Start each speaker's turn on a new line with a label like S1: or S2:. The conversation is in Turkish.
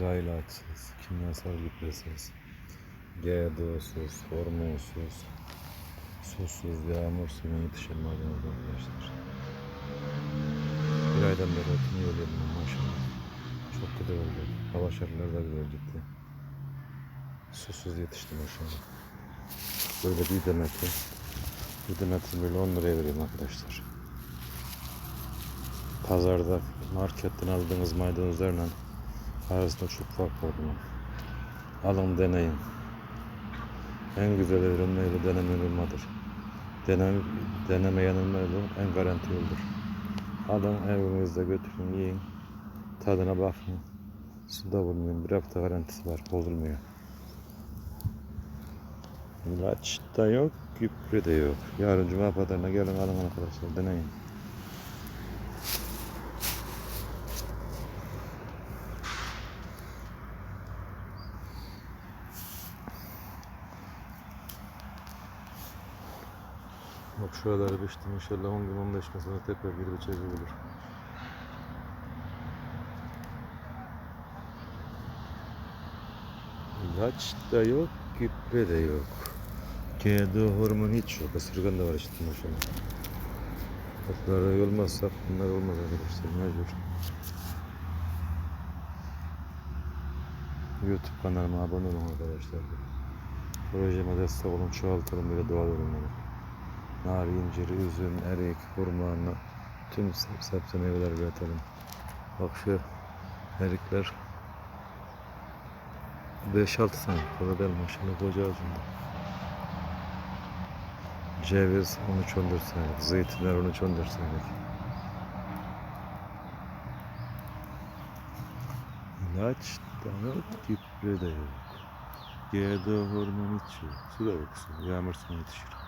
S1: ilaçsız, kimyasal gübresiz, GDO'suz, hormonsuz, susuz, yağmur suyuna yetişen maydanoz arkadaşlar. Bir aydan beri otunu yoluyorum ben maşallah. Çok güzel oldu. Hava şartları da güzel gitti. Susuz yetişti maşallah. Böyle bir demeti, bir demeti böyle 10 liraya veriyorum arkadaşlar. Pazarda, marketten aldığınız maydanozlarla arasında çok fark var bunun. Alın deneyin. En güzel ürün neyle deneme ürünüdür. Deneme, deneme yanılma yolu en garanti yoldur. Alın evinizde götürün yiyin. Tadına bakın. Suda bulunmayın. Bir hafta garantisi var. Bozulmuyor. İlaç da yok, gübre de yok. Yarın cuma pazarına gelin alın arkadaşlar deneyin. Bak şuraları biçtim inşallah 10 gün 15 gün sonra tekrar bir biçecek olur. İlaç da yok, gübre de yok. GDO hormon hiç yok. Isırgan da var işte maşallah. Otlara olmazsak bunlar olmaz arkadaşlar mecbur. YouTube kanalıma abone olun arkadaşlar. Projeme destek olun, çoğaltalım böyle doğal ürünleri. Nar, incir, üzüm, erik, hurma, tüm sebze meyveler üretelim. Bak şu erikler 5-6 tane kadar değil maşallah koca ağacında. Ceviz 13-14 senelik, zeytinler 13-14 senelik. İlaç da yok, gübre de yok. GDO hormon hiç. Su da yok su. Yağmur suyu yetişir.